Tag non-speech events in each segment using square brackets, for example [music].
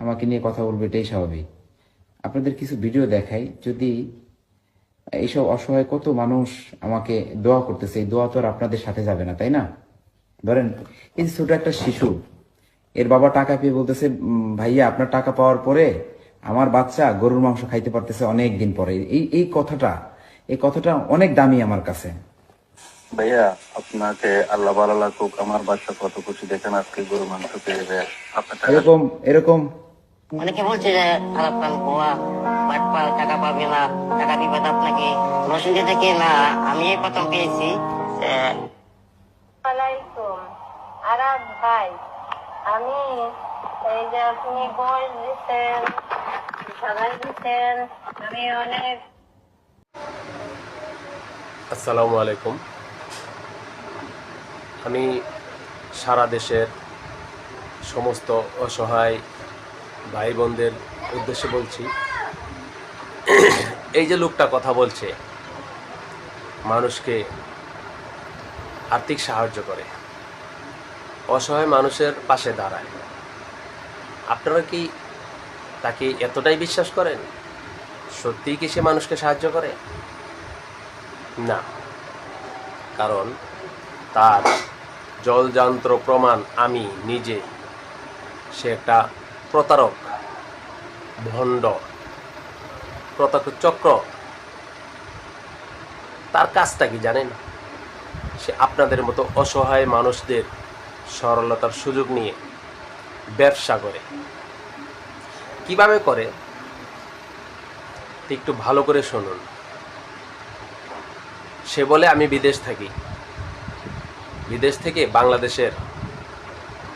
আমাকে নিয়ে কথা বলবে এটাই স্বাভাবিক। আপনাদের কিছু ভিডিও দেখাই যদি এইসব অসহায় কত মানুষ আমাকে দোয়া করতেছে এই দোয়া তো আর আপনাদের সাথে যাবে না তাই না? ধরেন এই ছোট একটা শিশু এর বাবা টাকা পেয়ে বলতেছে ভাইয়া আপনার টাকা পাওয়ার পরে আমার বাচ্চা গরুর মাংস খাইতে পারতেছে অনেক দিন পরে। এই এই কথাটা এই কথাটা অনেক দামি আমার কাছে। ভাইয়া আপনাকে আল্লাহ ভালো লাগুক আমার বাচ্চা কত খুশি দেখেন আজকে গরু মাংস পেয়ে যায় এরকম এরকম অনেকে বলছে যে খারাপ কাম বাটপাল টাকা পাবে না টাকা তো আপনাকে থেকে না আমি এই প্রথম পেয়েছি। আলাইকুম। ভাই আমি এই যে আপনি গোল দিচ্ছেন সবাই দিচ্ছেন আমি অনেক আসসালামু আলাইকুম। আমি সারা দেশের সমস্ত অসহায় ভাই বোনদের উদ্দেশ্যে বলছি, এই যে লোকটা কথা বলছে, মানুষকে আর্থিক সাহায্য করে, অসহায় মানুষের পাশে দাঁড়ায়। আপনারা কি তাকে এতটাই বিশ্বাস করেন? সত্যিই কি সে মানুষকে সাহায্য করে? না। কারণ তার জলযান্ত্র প্রমাণ আমি নিজে সে একটা প্রতারক, ভণ্ড প্রতারক চক্র। তার কাজটা কি জানেন? সে আপনাদের মতো অসহায় মানুষদের সরলতার সুযোগ নিয়ে ব্যবসা করে। কীভাবে করে? একটু ভালো করে শুনুন। সে বলে, আমি বিদেশ থাকি। বিদেশ থেকে বাংলাদেশের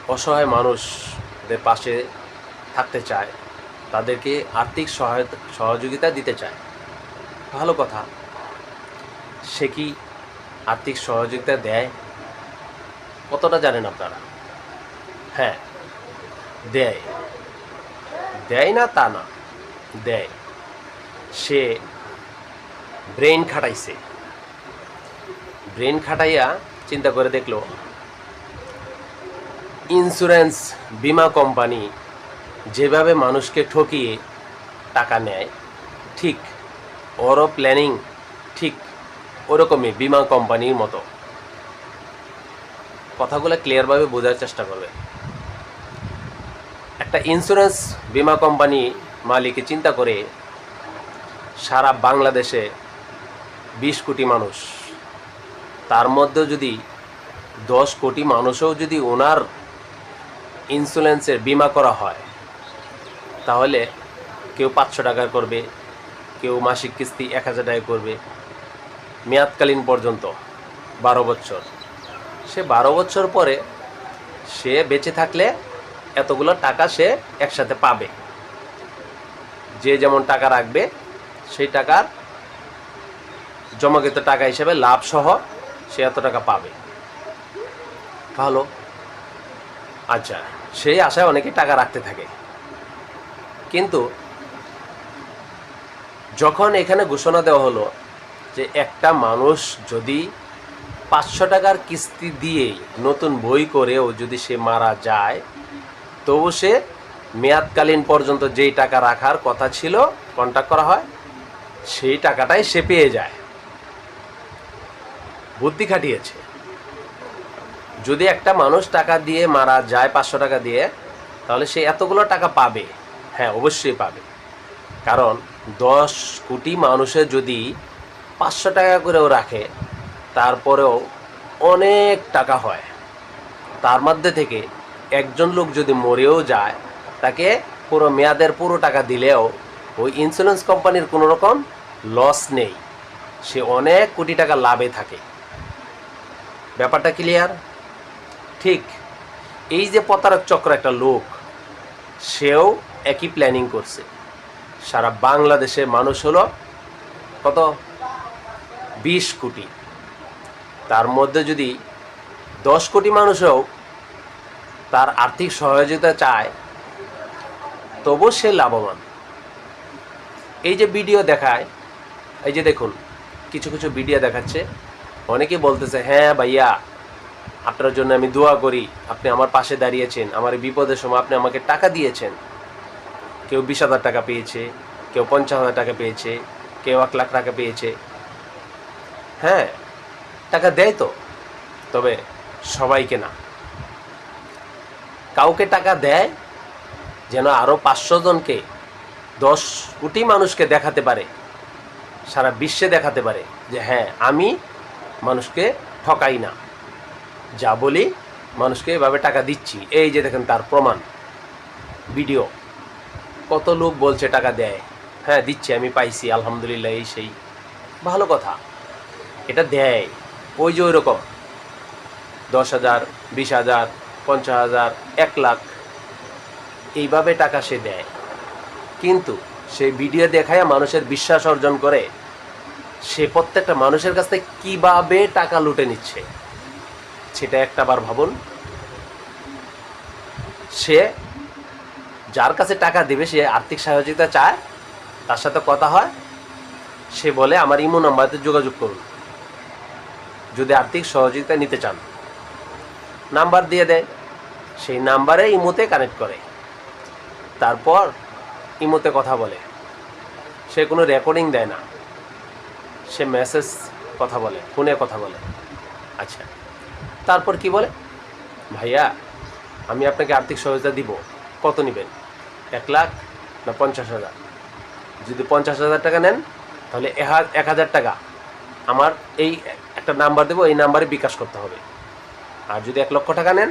অসহায় মানুষদের পাশে থাকতে চায়, তাদেরকে আর্থিক সহায়তা, সহযোগিতা দিতে চায়। ভালো কথা। সে কি আর্থিক সহযোগিতা দেয়? কতটা জানেন আপনারা? হ্যাঁ দেয়। দেয় না তা না, দেয়। সে ব্রেন খাটাইছে। ব্রেন খাটাইয়া চিন্তা করে দেখল, ইন্স্যুরেন্স বিমা কোম্পানি যেভাবে মানুষকে ঠকিয়ে টাকা নেয়, ঠিক ওরও প্ল্যানিং, ঠিক ওরকমই বিমা কোম্পানির মতো। কথাগুলো ক্লিয়ারভাবে বোঝার চেষ্টা করবে। একটা ইন্স্যুরেন্স বিমা কোম্পানি মালিকে চিন্তা করে সারা বাংলাদেশে বিশ কোটি মানুষ, তার মধ্যে যদি দশ কোটি মানুষও যদি ওনার ইন্স্যুরেন্সের বিমা করা হয় তাহলে কেউ পাঁচশো টাকা করবে, কেউ মাসিক কিস্তি এক হাজার টাকা করবে। মেয়াদকালীন পর্যন্ত বারো বছর। সে বারো বছর পরে সে বেঁচে থাকলে এতগুলো টাকা সে একসাথে পাবে। যে যেমন টাকা রাখবে, সেই টাকার জমাকৃত টাকা হিসেবে লাভ সহ সে এত টাকা পাবে। ভালো আচ্ছা সেই আশায় অনেকে টাকা রাখতে থাকে। কিন্তু যখন এখানে ঘোষণা দেওয়া হলো যে একটা মানুষ যদি পাঁচশো টাকার কিস্তি দিয়েই নতুন বই করেও যদি সে মারা যায়, তবু সে মেয়াদকালীন পর্যন্ত যেই টাকা রাখার কথা ছিল কন্ট্যাক্ট করা হয়, সেই টাকাটাই সে পেয়ে যায়। বুদ্ধি খাটিয়েছে। যদি একটা মানুষ টাকা দিয়ে মারা যায়, পাঁচশো টাকা দিয়ে, তাহলে সে এতগুলো টাকা পাবে। হ্যাঁ অবশ্যই পাবে। কারণ দশ কোটি মানুষের যদি পাঁচশো টাকা করেও রাখে, তারপরেও অনেক টাকা হয়। তার মধ্যে থেকে একজন লোক যদি মরেও যায়, তাকে পুরো মেয়াদের পুরো টাকা দিলেও ওই ইন্স্যুরেন্স কোম্পানির কোনো রকম লস নেই। সে অনেক কোটি টাকা লাভে থাকে। ব্যাপারটা ক্লিয়ার ঠিক। এই যে প্রতারক চক্র একটা লোক, সেও একই প্ল্যানিং করছে। সারা বাংলাদেশের মানুষ হলো কত? বিশ কোটি। তার মধ্যে যদি দশ কোটি মানুষও তার আর্থিক সহযোগিতা চায় তবু সে লাভবান। এই যে ভিডিও দেখায়, এই যে দেখুন, কিছু কিছু ভিডিও দেখাচ্ছে। অনেকে বলতেছে হ্যাঁ ভাইয়া, আপনার জন্য আমি দোয়া করি, আপনি আমার পাশে দাঁড়িয়েছেন, আমার বিপদের সময় আপনি আমাকে টাকা দিয়েছেন। কেউ বিশ হাজার টাকা পেয়েছে, কেউ পঞ্চাশ হাজার টাকা পেয়েছে, কেউ এক লাখ টাকা পেয়েছে। হ্যাঁ টাকা দেয় তো, তবে সবাইকে না। কাউকে টাকা দেয় যেন আরও পাঁচশো জনকে, দশ কোটি মানুষকে দেখাতে পারে, সারা বিশ্বে দেখাতে পারে যে হ্যাঁ আমি মানুষকে ঠকাই না। যা বলি, মানুষকে এভাবে টাকা দিচ্ছি। এই যে দেখেন তার প্রমাণ, ভিডিও। কত লোক বলছে টাকা দেয়? হ্যাঁ দিচ্ছে, আমি পাইছি, আলহামদুলিল্লাহ, এই সেই। ভালো কথা। এটা দেয়। ওই যে ওই রকম দশ হাজার, বিশ হাজার, পঞ্চাশ হাজার, এক লাখ। এইভাবে টাকা সে দেয়। কিন্তু সে ভিডিও দেখায় মানুষের বিশ্বাস অর্জন করে। সে প্রত্যেকটা মানুষের কাছ থেকে কীভাবে টাকা লুটে নিচ্ছে? সেটা একটা বার ভাবুন। সে যার কাছে টাকা দেবে, সে আর্থিক সহযোগিতা চায়, তার সাথে কথা হয়, সে বলে, আমার ইমো নাম্বারতে যোগাযোগ করুন। যদি আর্থিক সহযোগিতা নিতে চান। নাম্বার দিয়ে দেয়। সেই নাম্বারে ইমোতে কানেক্ট করে। তারপর ইমোতে কথা বলে। সে কোনো রেকর্ডিং দেয় না। সে মেসেজ কথা বলে, ফোনে কথা বলে। আচ্ছা তারপর কি বলে? ভাইয়া, আমি আপনাকে আর্থিক সহযোগিতা দিব। কত নেবেন? এক লাখ না পঞ্চাশ হাজার। যদি পঞ্চাশ হাজার টাকা নেন, তাহলে এক হাজার টাকা। আমার এই একটা নাম্বার দেবো, এই নাম্বারে বিকাশ করতে হবে। আর যদি এক লক্ষ টাকা নেন,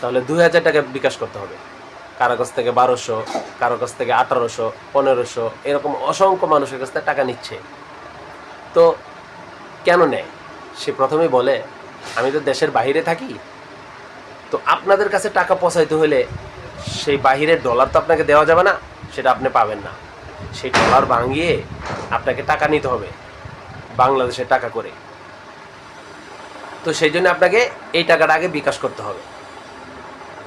তাহলে দুই হাজার টাকা বিকাশ করতে হবে। কারও কাছ থেকে বারোশো, কারও কাছ থেকে আঠারোশো, পনেরোশো, এরকম অসংখ্য মানুষের কাছ থেকে টাকা নিচ্ছে। তো কেন নেয়? সে প্রথমেই বলে, আমি তো দেশের বাইরে থাকি। তো আপনাদের কাছে টাকা পৌঁছাইতে হলে সেই বাহিরের ডলার তো আপনাকে দেওয়া যাবে না, সেটা আপনি পাবেন না। সেই ডলার ভাঙিয়ে আপনাকে টাকা নিতে হবে, বাংলাদেশের টাকা করে। তো সেই জন্য আপনাকে এই টাকাটা আগে বিকাশ করতে হবে।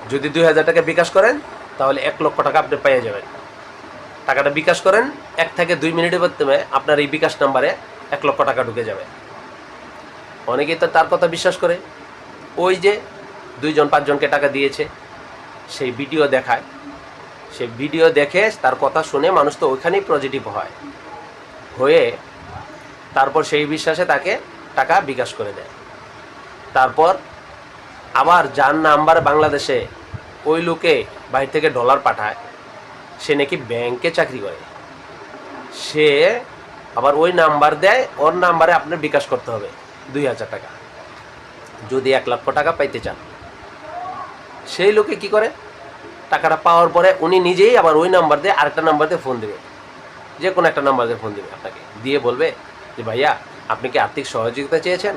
যদি দুই হাজার টাকা বিকাশ করেন, তাহলে এক লক্ষ টাকা আপনি পেয়ে যাবেন। টাকাটা বিকাশ করেন, এক থেকে দুই মিনিটের মাধ্যমে আপনার এই বিকাশ নাম্বারে এক লক্ষ টাকা ঢুকে যাবে। অনেকেই তো তার কথা বিশ্বাস করে। ওই যে দুইজন, পাঁচজনকে টাকা দিয়েছে সেই ভিডিও দেখায়। সে ভিডিও দেখে তার কথা শুনে মানুষ তো ওইখানেই পজিটিভ হয়। হয়ে তারপর সেই বিশ্বাসে তাকে টাকা বিকাশ করে দেয়। তারপর আবার যার নাম্বার বাংলাদেশে ওই লোকে বাইরে থেকে ডলার পাঠায়, সে নাকি ব্যাংকে চাকরি করে। সে আবার ওই নাম্বার দেয়, ওর নাম্বারে আপনার বিকাশ করতে হবে, দুই হাজার টাকা। যদি এক লক্ষ টাকা পাইতে চান। সেই লোকে কি করে? টাকাটা পাওয়ার পরে উনি নিজেই আবার ওই নাম্বার দিয়ে আরেকটা নাম্বার দিয়ে ফোন দেবে। যে কোনো একটা নাম্বার দিয়ে ফোন দেবে আপনাকে। দিয়ে বলবে যে, ভাইয়া, আপনি কি আর্থিক সহযোগিতা চেয়েছেন?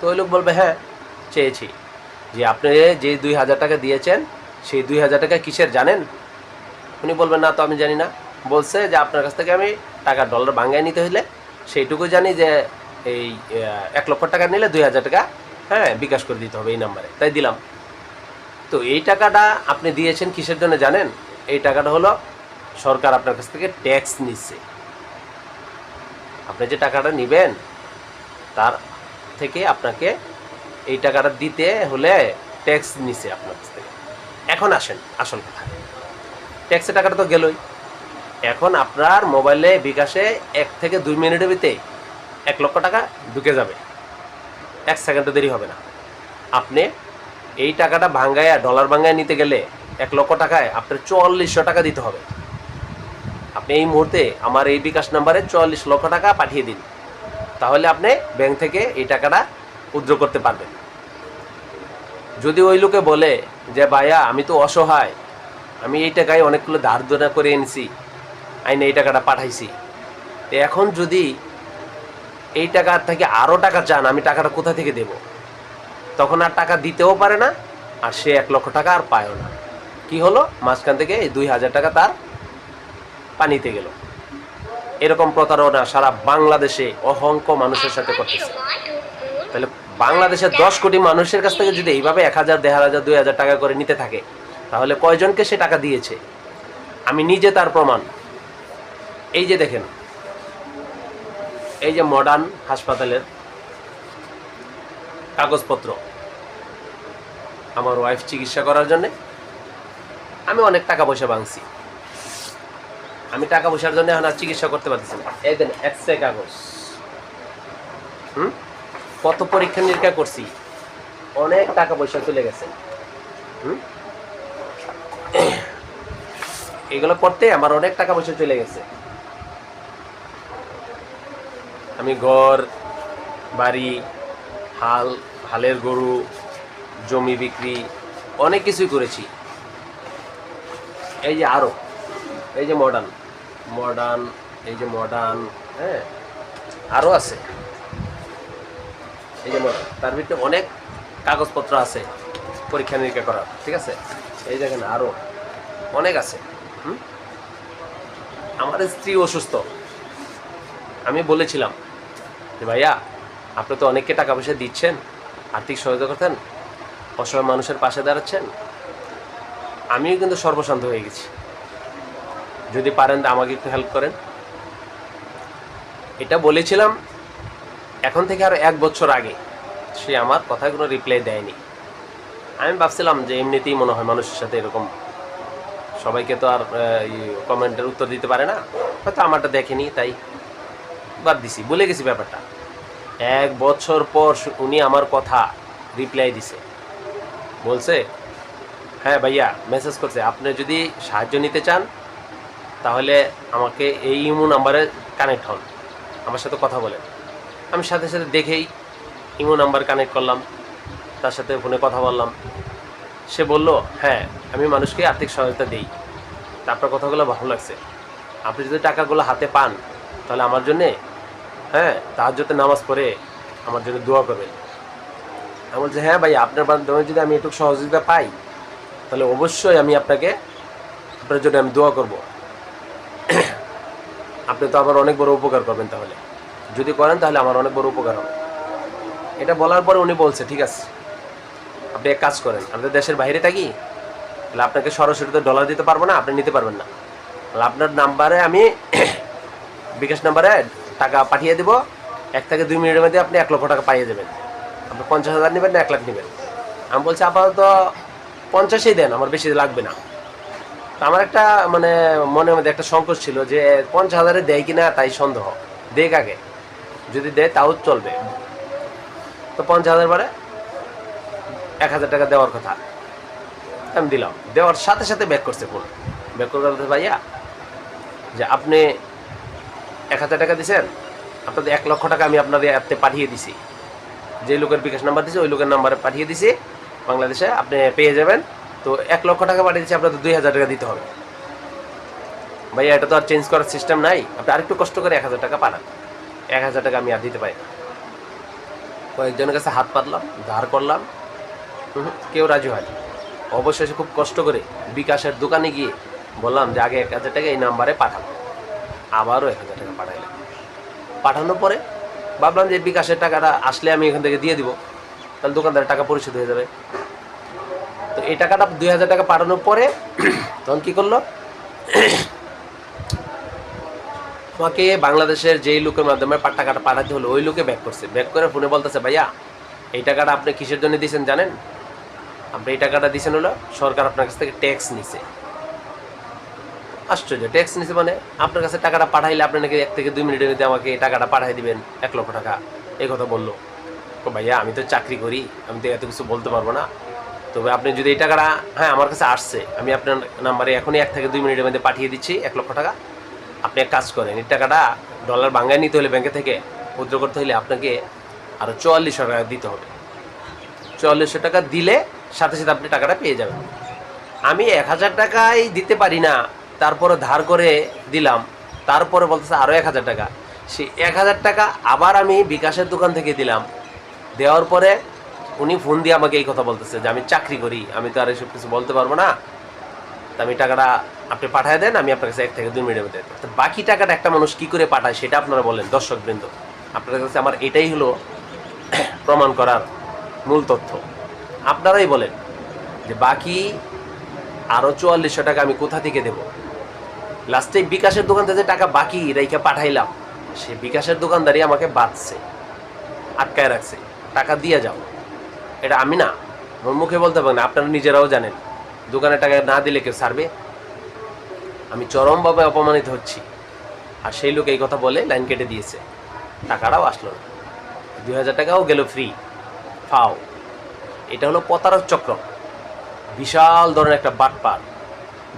তো ওই লোক বলবে হ্যাঁ চেয়েছি। যে, আপনি যে দুই হাজার টাকা দিয়েছেন, সেই দুই হাজার টাকা কিসের জানেন? উনি বলবেন না, তো আমি জানি না। বলছে যে, আপনার কাছ থেকে আমি টাকা ডলার ভাঙ্গায় নিতে হলে সেইটুকু জানি যে, এই এক লক্ষ টাকা নিলে দুই হাজার টাকা হ্যাঁ বিকাশ করে দিতে হবে এই নাম্বারে তাই দিলাম। তো এই টাকাটা আপনি দিয়েছেন কিসের জন্য জানেন? এই টাকাটা হলো সরকার আপনার কাছ থেকে ট্যাক্স নিচ্ছে। আপনি যে টাকাটা নেবেন, তার থেকে আপনাকে এই টাকাটা দিতে হলে ট্যাক্স নিচ্ছে আপনার কাছ থেকে। এখন আসেন, আসল কথা। ট্যাক্সের টাকাটা তো গেলই। এখন আপনার মোবাইলে বিকাশে এক থেকে দুই মিনিটের ভিতরে এক লক্ষ টাকা ঢুকে যাবে। এক সেকেন্ডও দেরি হবে না। আপনি এই টাকাটা ভাঙ্গায়া ডলার ভাঙ্গায় নিতে গেলে এক লক্ষ টাকায় আপনার চুয়াল্লিশশো টাকা দিতে হবে। আপনি এই মুহূর্তে আমার এই বিকাশ নাম্বারে চুয়াল্লিশ লক্ষ টাকা পাঠিয়ে দিন। তাহলে আপনি ব্যাংক থেকে এই টাকাটা উদ্র করতে পারবেন। যদি ওই লোকে বলে যে, ভাইয়া, আমি তো অসহায়, আমি এই টাকায় অনেকগুলো ধার দেনা করে এনেছি, আইনে এই টাকাটা পাঠাইছি। এখন যদি এই টাকার থেকে আরও টাকা চান, আমি টাকাটা কোথা থেকে দেব? তখন আর টাকা দিতেও পারে না, আর সে এক লক্ষ টাকা আর পায়ও না। কি হলো? মাঝখান থেকে এই দুই হাজার টাকা তার পানিতে গেল। এরকম প্রতারণা সারা বাংলাদেশে অসংখ্য মানুষের সাথে করতেছে। তাহলে বাংলাদেশের দশ কোটি মানুষের কাছ থেকে যদি এইভাবে এক হাজার, দেড় হাজার, দুই হাজার টাকা করে নিতে থাকে, তাহলে কয়জনকে সে টাকা দিয়েছে? আমি নিজে তার প্রমাণ। এই যে দেখেন, এই যে মডার্ন হাসপাতালের কাগজপত্র। আমার ওয়াইফ চিকিৎসা করার জন্যে, আমি অনেক টাকা পয়সা ভাঙছি। আমি টাকা পয়সার জন্য এখন আর চিকিৎসা করতে পারতেছি না। এই দেন এক্সরে কাগজ। হুম? কত পরীক্ষা নিরীক্ষা করছি, অনেক টাকা পয়সা চলে গেছে। হুম? এগুলো করতে আমার অনেক টাকা পয়সা চলে গেছে। আমি ঘর, বাড়ি, হাল, হালের গরু জমি বিক্রি, অনেক কিছুই করেছি। এই যে আরও, এই যে মডার্ন মডার্ন এই যে মডার্ন হ্যাঁ আরও আছে। এই যে তার ভিতরে অনেক কাগজপত্র আছে পরীক্ষা নিরীক্ষা করার, ঠিক আছে? এই দেখেন আরও অনেক আছে, হুম? আমার স্ত্রী অসুস্থ। আমি বলেছিলাম যে, ভাইয়া, আপনি তো অনেককে টাকা পয়সা দিচ্ছেন, আর্থিক সহায়তা করতেন অসহায় মানুষের পাশে দাঁড়াচ্ছেন, আমিও কিন্তু সর্বশান্ত হয়ে গেছি। যদি পারেন তা আমাকে একটু হেল্প করেন। এটা বলেছিলাম, এখন থেকে আরও এক বছর আগে, সে আমার কথায় কোনো রিপ্লাই দেয়নি। আমি ভাবছিলাম যে এমনিতেই মনে হয় মানুষের সাথে এরকম, সবাইকে তো আর কমেন্টের উত্তর দিতে পারে না। হয়তো আমারটা দেখেনি, তাই বাদ দিছি বলে গেছি ব্যাপারটা। এক বছর পর উনি আমার কথা রিপ্লাই দিছে। বলছে হ্যাঁ ভাইয়া মেসেজ করছে, আপনি যদি সাহায্য নিতে চান, তাহলে আমাকে এই ইমো নাম্বারে কানেক্ট হন, আমার সাথে কথা বলেন। আমি সাথে সাথে দেখেই ইমো নাম্বার কানেক্ট করলাম, তার সাথে ফোনে কথা বললাম। সে বলল হ্যাঁ আমি মানুষকে আর্থিক সহায়তা দিই আপনার কথাগুলো ভালো লাগছে। আপনি যদি টাকাগুলো হাতে পান, তাহলে আমার জন্যে হ্যাঁ তাহাজ্জতে নামাজ পড়ে আমার জন্য দোয়া করবেন। আমি বলছি হ্যাঁ ভাই, আপনার মাধ্যমে যদি আমি একটু সহযোগিতা পাই, তাহলে অবশ্যই আমি আপনাকে, আপনার জন্য আমি দোয়া করব। [clears throat] আপনি তো আমার অনেক বড় উপকার করবেন তাহলে। যদি করেন তাহলে আমার অনেক বড় উপকার হবে। এটা বলার পরে উনি বলছে, ঠিক আছে, আপনি এক কাজ করেন আমাদের দেশের বাইরে থাকি, তাহলে আপনাকে সরাসরি তো ডলার দিতে পারব না, আপনি নিতে পারবেন না। তাহলে আপনার নাম্বারে আমি [clears throat] বিকাশ নাম্বারে টাকা পাঠিয়ে দেবো, এক থেকে দুই মিনিটের মধ্যে আপনি এক লক্ষ টাকা পাইয়ে যাবেন আপনি পঞ্চাশ হাজার নেবেন না, এক লাখ নেবেন। আমি বলছি, আপাতত পঞ্চাশেই দেন, আমার বেশি লাগবে না। তো আমার একটা মানে মনের মধ্যে একটা সংকোচ ছিল যে, পঞ্চাশ হাজারে দেয় কি না, তাই সন্দেহ। দেখ আগে যদি দেয়, তাও চলবে। তো পঞ্চাশ হাজার পরে এক হাজার টাকা দেওয়ার কথা। আমি দিলাম। দেওয়ার সাথে সাথে ব্যাক করছে ফোন ব্যাক করে বলতে ভাইয়া, যে আপনি এক হাজার টাকা দিছেন, আপনাদের এক লক্ষ টাকা আমি আপনাদের অ্যাপতে পাঠিয়ে দিছি। যে লোকের বিকাশ নাম্বার দিছে, ওই লোকের নাম্বারে পাঠিয়ে দিছি। বাংলাদেশে আপনি পেয়ে যাবেন। তো এক লক্ষ টাকা পাঠিয়ে দিচ্ছি, আপনাদের দুই হাজার টাকা দিতে হবে। ভাইয়া, এটা তো আর চেঞ্জ করার সিস্টেম নাই। আপনি আরেকটু কষ্ট করে এক হাজার টাকা পাঠান। এক হাজার টাকা আমি আর দিতে পারি কয়েকজনের কাছে হাত পাতলাম, ধার করলাম। কেউ রাজি হয়নি। অবশেষে খুব কষ্ট করে বিকাশের দোকানে গিয়ে বললাম যে, আগে এক হাজার টাকা এই নাম্বারে পাঠাবো আবারও এক হাজার টাকা পাঠাইলাম। পাঠানোর পরে ভাবলাম যে বিকাশের টাকাটা আসলে আমি এখান থেকে দিয়ে দিব। তাহলে দোকানদারের টাকা পরিশোধ হয়ে যাবে। তো এই টাকাটা দুই হাজার টাকা পাঠানোর পরে [clears throat] তখন কী করল? [clears throat] আমাকে বাংলাদেশের যেই লোকের মাধ্যমে টাকাটা পাঠাতে হলো, ওই লোকে ব্যাক করছে। ব্যাক করে ফোনে বলতেছে, ভাইয়া, এই টাকাটা আপনি কিসের জন্য দিয়েছেন জানেন? আপনি এই টাকাটা দিয়েছেন হলো সরকার আপনার কাছ থেকে ট্যাক্স নিছে। আশ্চর্য ট্যাক্স নিছে মানে আপনার কাছে টাকাটা পাঠাইলে আপনি নাকি এক থেকে দুই মিনিটের মধ্যে আমাকে টাকাটা পাঠাই দিবেন, এক লক্ষ টাকা। এই কথা বলল। ভাইয়া, আমি তো চাকরি করি, আমি তো এত কিছু বলতে পারব না। তবে আপনি যদি এই টাকাটা হ্যাঁ আমার কাছে আসছে, আমি আপনার নাম্বারে এখনই এক থেকে দুই মিনিটের মধ্যে পাঠিয়ে দিচ্ছি, এক লক্ষ টাকা। আপনি এক কাজ করেন, এই টাকাটা ডলার বাঙ্গায় নিতে হলে ব্যাংকে থেকে উদ্র করতে হলে আপনাকে আরও চুয়াল্লিশশো টাকা দিতে হবে। চুয়াল্লিশশো টাকা দিলে সাথে সাথে আপনি টাকাটা পেয়ে যাবেন। আমি এক হাজার টাকাই দিতে পারি না তারপরে ধার করে দিলাম। তারপরে বলতেছে আরও এক হাজার টাকা। সে এক হাজার টাকা আবার আমি বিকাশের দোকান থেকে দিলাম। দেওয়ার পরে উনি ফোন দিয়ে আমাকে এই কথা বলতেছে যে, আমি চাকরি করি, আমি তো আর এসব কিছু বলতে পারব না। তা আমি টাকাটা আপনি পাঠায় দেন, আমি আপনার কাছে এক থেকে দুই মিনিটের মধ্যে তো বাকি টাকাটা একটা মানুষ কি করে পাঠায় সেটা আপনারা বলেন দর্শক বৃন্দ আপনাদের কাছে আমার এটাই হলো প্রমাণ করার মূল তথ্য। আপনারাই বলেন যে, বাকি আরও চুয়াল্লিশশো টাকা আমি কোথা থেকে দেব? লাস্টে বিকাশের দোকান থেকে যে টাকা বাকি রেখে পাঠাইলাম সে বিকাশের দোকানদারই আমাকে বাঁচছে আটকায় রাখছে। টাকা দিয়ে যাও। এটা আমি না, আমার মুখে বলতে পারেন আপনারা নিজেরাও জানেন। দোকানে টাকা না দিলে কেউ ছাড়বে। আমি চরমভাবে অপমানিত হচ্ছি। আর সেই লোক এই কথা বলে লাইন কেটে দিয়েছে। টাকাটাও আসলো না। দুই হাজার টাকাও গেল ফ্রি ফাও। এটা হলো প্রতারক চক্র। বিশাল ধরনের একটা বাটপার।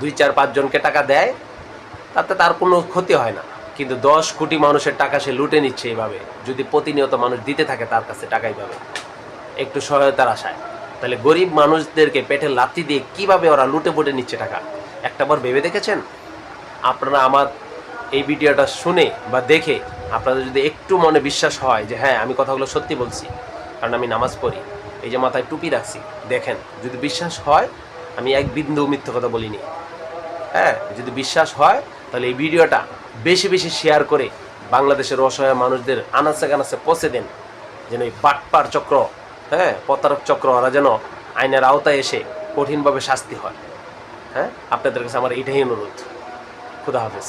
দুই, চার, পাঁচজনকে টাকা দেয় তাতে তার কোনো ক্ষতি হয় না। কিন্তু দশ কোটি মানুষের টাকা সে লুটে নিচ্ছে এইভাবে। যদি প্রতিনিয়ত মানুষ দিতে থাকে তার কাছে টাকা এইভাবে। একটু সহায়তার আশায়। তাহলে গরিব মানুষদেরকে পেটে লাথি দিয়ে কীভাবে ওরা লুটে পুটে নিচ্ছে টাকা? একটাবার ভেবে দেখেছেন? আপনারা আমার এই ভিডিওটা শুনে বা দেখে আপনাদের যদি একটু মনে বিশ্বাস হয় যে হ্যাঁ আমি কথাগুলো সত্যি বলছি, কারণ আমি নামাজ পড়ি, এই যে মাথায় টুপি রাখছি, দেখেন, যদি বিশ্বাস হয়, আমি এক বিন্দু মিথ্যে কথা বলিনি। হ্যাঁ যদি বিশ্বাস হয় তাহলে এই ভিডিওটা বেশি বেশি শেয়ার করে বাংলাদেশের অসহায় মানুষদের আনাচে কানাচে পৌঁছে দেন, যেন এই বাটপার চক্র হ্যাঁ প্রতারক চক্র ওরা যেন আইনের আওতায় এসে কঠিনভাবে শাস্তি হয়। হ্যাঁ আপনাদের কাছে আমার এটাই অনুরোধ। খুদা হাফেজ।